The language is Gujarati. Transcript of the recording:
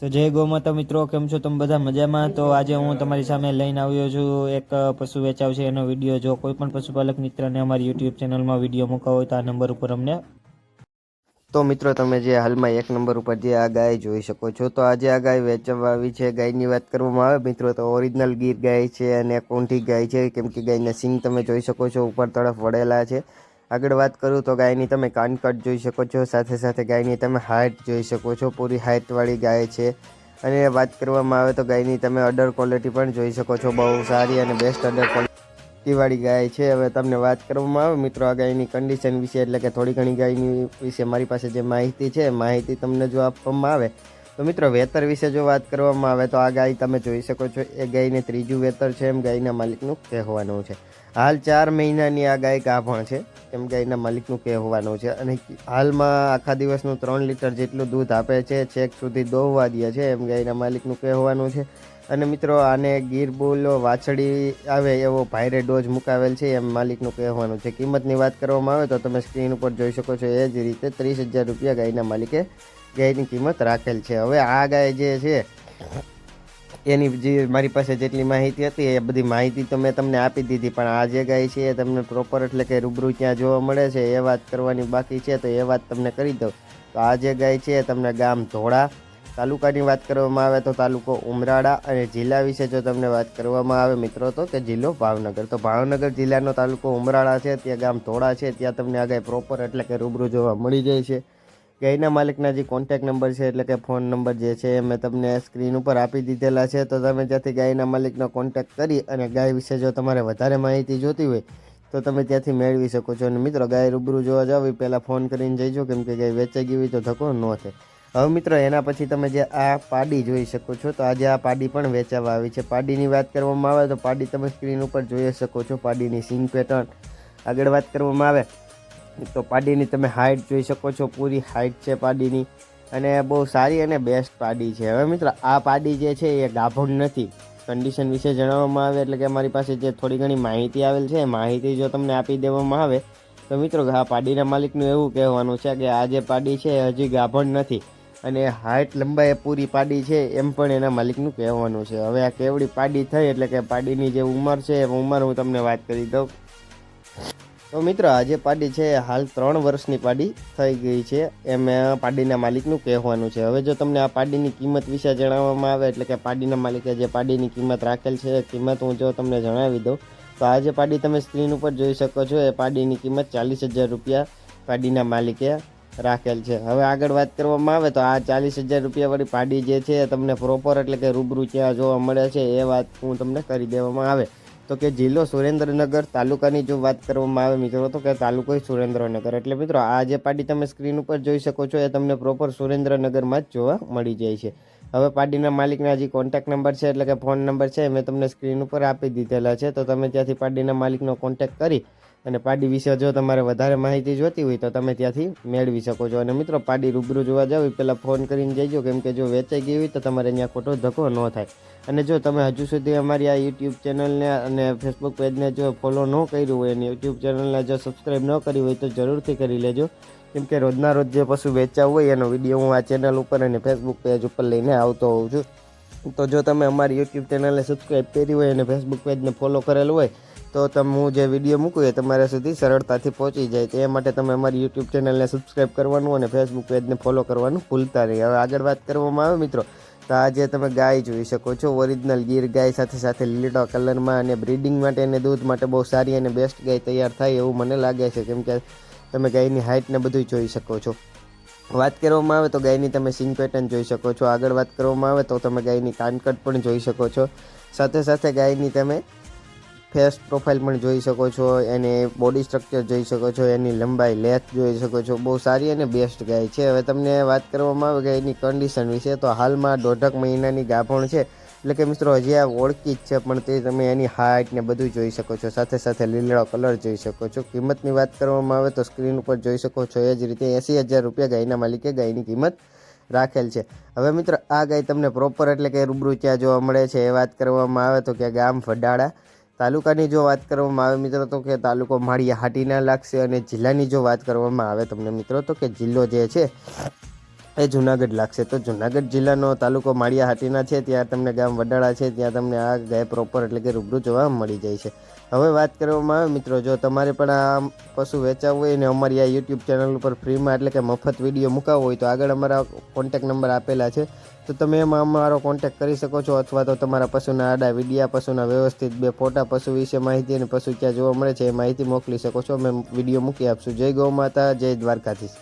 તો જય ગૌમાતા મિત્રો, કેમ છો તમે બધા મજામાં? તો આજે હું તમારી સામે લઈને આવ્યો છું એક પશુ વેચાવ છે એનો વીડિયો. જો કોઈ પણ પશુપાલક મિત્રને અમારી યુટ્યુબ ચેનલમાં વીડિયો મૂકવા હોય તો આ નંબર ઉપર અમને તો મિત્રો, તમે જે હાલમાં એક નંબર ઉપર જે આ ગાય જોઈ શકો છો. તો આજે આ ગાય વેચવા આવી છે. ગાયની વાત કરવામાં આવે મિત્રો, તો ઓરિજિનલ ગીર ગાય છે અને કોંઠી ગાય છે. કેમ કે ગાયના સિંગ તમે જોઈ શકો છો, ઉપર તરફ વળેલા છે. આગળ વાત કરું તો ગાયની તમે કાનકટ જોઈ શકો છો. સાથે સાથે ગાયની તમે હાઇટ જોઈ શકો છો. પૂરી હાઇટવાળી ગાય છે. અને વાત કરવામાં આવે તો ગાયની તમે અડર ક્વોલિટી પણ જોઈ શકો છો. બહુ સારી અને બેસ્ટ અડર ક્વોલિટીવાળી ગાય છે. હવે તમને વાત કરવામાં આવે, મિત્રો, આ ગાયની કન્ડિશન વિશે, એટલે કે થોડી ઘણી ગાયની વિશે મારી પાસે જે માહિતી છે માહિતી તમને જો આપવામાં આવે તો મિત્રો, વેતર વિશે જો વાત કરવામાં આવે તો આ ગાય તમે જોઈ શકો છો, એ ગાયને ત્રીજું વેતર છે એમ ગાયના માલિકનું કહેવાનું છે. હાલ ચાર મહિનાની આ ગાય ગાભણ છે એમ ગાયના માલિકનું કહેવાનું છે અને હાલમાં આખા દિવસનું ત્રણ લીટર જેટલું દૂધ આપે છે, છેક સુધી દોહવા દે છે એમ ગાયના માલિકનું કહેવાનું છે. અને મિત્રો, આને ગીર બુલ, વાછડી આવે એવો ભાઈરે ડોઝ મુકાવેલ છે એમ માલિકનું કહેવાનું છે. કિંમતની વાત કરવામાં આવે તો તમે સ્ક્રીન ઉપર જોઈ શકો છો, એ જ રીતે ત્રીસ હજાર રૂપિયા ગાયના માલિકે ગાયની કિંમત રાખેલ છે. હવે આ ગાય જે છે, એની જે મારી પાસે જેટલી માહિતી હતી, એ બધી માહિતી તો મેં તમને આપી દીધી, પણ આ જે ગાય છે, એ તમને પ્રોપર એટલે કે રૂબરૂ ત્યાં જોવા મળે છે, એ વાત કરવાની બાકી છે, તો એ વાત તમને કરી દઉં. તો આ જે ગાય છે, એ તમને ગામ ધોળા તાલુકાની વાત કરવામાં આવે તો તાલુકો ઉમરાળા અને જિલ્લા વિશે જો તમને વાત કરવામાં આવે મિત્રો, તો કે જિલ્લો ભાવનગર. તો ભાવનગર જિલ્લાનો તાલુકો ઉમરાળા છે, ત્યાં ગામ ધોળા છે, ત્યાં તમને આ ગાય પ્રોપર એટલે કે રૂબરૂ જોવા મળી જાય છે. ગાયના માલિકના જે કોન્ટેક નંબર છે, એટલે કે ફોન નંબર જે છે, એ મેં તમને સ્ક્રીન ઉપર આપી દીધેલા છે. તો તમે ત્યાંથી ગાયના માલિકનો કોન્ટેક કરી અને ગાય વિશે જો તમારે વધારે માહિતી જોતી હોય, તો તમે ત્યાંથી મેળવી શકો છો. અને મિત્રો, ગાય રૂબરૂ જોવા જાવ એ પહેલાં ફોન કરીને જઈજો, કેમ કે ગાય વેચાઈ ગઈ હોય તો ધક્કો ન થાય. હવે મિત્રો, એના પછી તમે જે આ પાડી જોઈ શકો છો, તો આજે આ પાડી પણ વેચાવા આવી છે. પાડીની વાત કરવામાં આવે તો પાડી તમે સ્ક્રીન ઉપર જોઈ શકો છો, પાડીની સિંગ પેટર્ન આગળ વાત કરવામાં આવે. તો પાડીની તમે હાઇટ જોઈ શકો છો, પૂરી હાઇટ છે પાડીની. અને બહુ સારી અને બેસ્ટ પાડી છે. હવે મિત્રો, આ પાડી જે છે એ ગાભણ નથી. કન્ડિશન વિશે જણાવવામાં આવે એટલે કે અમારી પાસે જે થોડી ઘણી માહિતી આવેલ છે માહિતી જો તમને આપી દેવામાં આવે, તો મિત્રો, આ પાડીના માલિકનું એવું કહેવાનું છે કે આ જે પાડી છે હજી ગાભણ નથી. અને હાઇટ લંબાઈ પૂરી પાડી છે એમ પણ એના માલિકનું કહેવાનું છે. હવે આ કેવડી પાડી થઈ એટલે કે પાડીની જે ઉંમર છે એ ઉંમર હું તમને વાત કરી દઉં. તો મિત્રો, આજે પાડી છે હાલ ત્રણ વર્ષની પાડી થઈ ગઈ છે. એમ પાડીના માલિકનું કહેવાનું છે. હવે જો તમને આ પાડીની કિંમત વિશે જણાવવામાં આવે, એટલે કે પાડીના માલિકે જે પાડીની કિંમત રાખેલ છે કિંમત હું જો તમને જણાવી દઉં, તો આ જે પાડી તમે સ્ક્રીન ઉપર જોઈ શકો છો, એ પાડીની કિંમત ચાલીસ હજાર રૂપિયા પાડીના માલિકે રાખેલ છે. હવે આગળ વાત કરવામાં આવે, તો આ ચાલીસ હજાર રૂપિયાવાળી પાડી જે છે તમને પ્રોપર એટલે કે રૂબરૂ ત્યાં જોવા મળે છે, એ વાત હું તમને કરી દેવામાં આવે. તો કે જિલ્લો સુરેન્દ્રનગર તાલુકાની જો વાત કરવામાં આવે મિત્રો, તો કે તાલુકો સુરેન્દ્રનગર. એટલે મિત્રો, આ જે પાડી તમે સ્ક્રીન ઉપર જોઈ શકો છો, એ તમને પ્રોપર સુરેન્દ્રનગરમાં જ જોવા મળી જાય છે. હવે પાડીના માલિકના જે કોન્ટેક નંબર છે, એટલે કે ફોન નંબર છે મેં તમને સ્ક્રીન ઉપર આપી દીધેલા છે. તો તમે ત્યાંથી પાડીના માલિકનો કોન્ટેક કરી અને પાડી વિશે જો તમારે વધારે માહિતી જોતી હોય તો તમે ત્યાંથી મેળવી શકો છો. અને મિત્રો, પાડી રૂબરૂ જોવા જાવ પહેલાં ફોન કરીને જઈજો, કેમ કે જો વેચાઈ ગઈ હોય તો તમારે અહીંયા ખોટો ધક્કો ન થાય. અને જો તમે હજુ સુધી અમારી આ યુટ્યુબ ચેનલને અને ફેસબુક પેજને જો ફોલો ન કર્યું હોય અને યુટ્યુબ ચેનલને જો સબસ્ક્રાઈબ ન કરી હોય તો જરૂરથી કરી લેજો. કેમ કે રોજના રોજ જે પશુ વેચાવું હોય એનો વીડિયો હું આ ચેનલ ઉપર અને ફેસબુક પેજ ઉપર લઈને આવતો હોઉં છું. તો જો તમે અમારી યુટ્યુબ ચેનલને સબસ્ક્રાઈબ કરી હોય અને ફેસબુક પેજને ફોલો કરેલું હોય તો તમે હું જે વીડિયો મૂકું એ તમારા સુધી સરળતાથી પહોંચી જાય તે માટે તમે અમારી યુટ્યુબ ચેનલને સબસ્ક્રાઈબ કરવાનું અને ફેસબુક પેજને ફોલો કરવાનું ભૂલતા નહીં. હવે આગળ વાત કરવામાં આવે મિત્રો, તો આજે તમે ગાય જોઈ શકો છો. ઓરિજિનલ ગીર ગાય, સાથે સાથે લીલો કલરમાં અને બ્રીડિંગ માટે અને દૂધ માટે બહુ સારી અને બેસ્ટ ગાય તૈયાર થાય એવું મને લાગે છે. કેમ કે તમે ગાયની હાઇટને બધું જોઈ શકો છો. વાત કરવામાં આવે તો ગાયની તમે સિંગ પેટર્ન જોઈ શકો છો. આગળ વાત કરવામાં આવે તો તમે ગાયની કાનકટ પણ જોઈ શકો છો. સાથે સાથે ગાયની તમે ફેસ પ્રોફાઇલ પણ જોઈ શકો છો, એની બોડી સ્ટ્રક્ચર જોઈ શકો છો, એની લંબાઈ લેથ જોઈ શકો છો, બહુ સારી અને બેસ્ટ ગાય છે. હવે તમને વાત કરવામાં આવે કે એની કન્ડિશન વિશે, તો હાલમાં દોઢક મહિનાની ગાભણ છે. એટલે કે મિત્રો, હજી આ ઓળખી જ છે, પણ તે તમે એની હાઇટ ને બધું જોઈ શકો છો. સાથે સાથે લીલો કલર જોઈ શકો છો. કિંમતની વાત કરવામાં આવે તો સ્ક્રીન ઉપર જોઈ શકો છો, એ જ રીતે એંસી હજાર રૂપિયા ગાયના માલિકે ગાયની કિંમત રાખેલ છે. હવે મિત્રો, આ ગાય તમને પ્રોપર એટલે કે રૂબરૂ ત્યાં જોવા મળે છે. એ વાત કરવામાં આવે તો કે ગામ ફડાડા તાલુકાની જો વાત કરવામાં આવે મિત્રો, તો કે તાલુકો માળિયા હાટીના લાગશે અને જિલ્લાની જો વાત કરવામાં આવે તમને મિત્રો, તો કે જિલ્લો જે છે, એ જુનાગઢ લાગશે. તો જુનાગઢ જિલ્લાનો તાલુકો માળિયા હાટીના છે, ત્યાં તમને ગામ વડાળા છે, ત્યાં તમને આ ગાય પ્રોપર એટલે કે રૂબરૂ જોવા મળી જાય છે. હવે વાત કરવામાં આવે મિત્રો, જો તમારે પણ આ પશુ વેચાવવું હોય ને અમારી આ યુટ્યુબ ચેનલ ઉપર ફ્રીમાં એટલે કે મફત વીડિયો મુકાવવો હોય તો આગળ અમારા કોન્ટેક નંબર આપેલા છે. તો તમે એમાં અમારો કોન્ટેક કરી શકો છો અથવા તો તમારા પશુના આડા, વિડીયા પશુના વ્યવસ્થિત બે ફોટા પશુ વિશે માહિતી અને પશુ ક્યાં જોવા મળે છે એ માહિતી મોકલી શકો છો. અમે વીડિયો મૂકી આપશું. જય ગૌ માતા, જય દ્વારકાધીશ.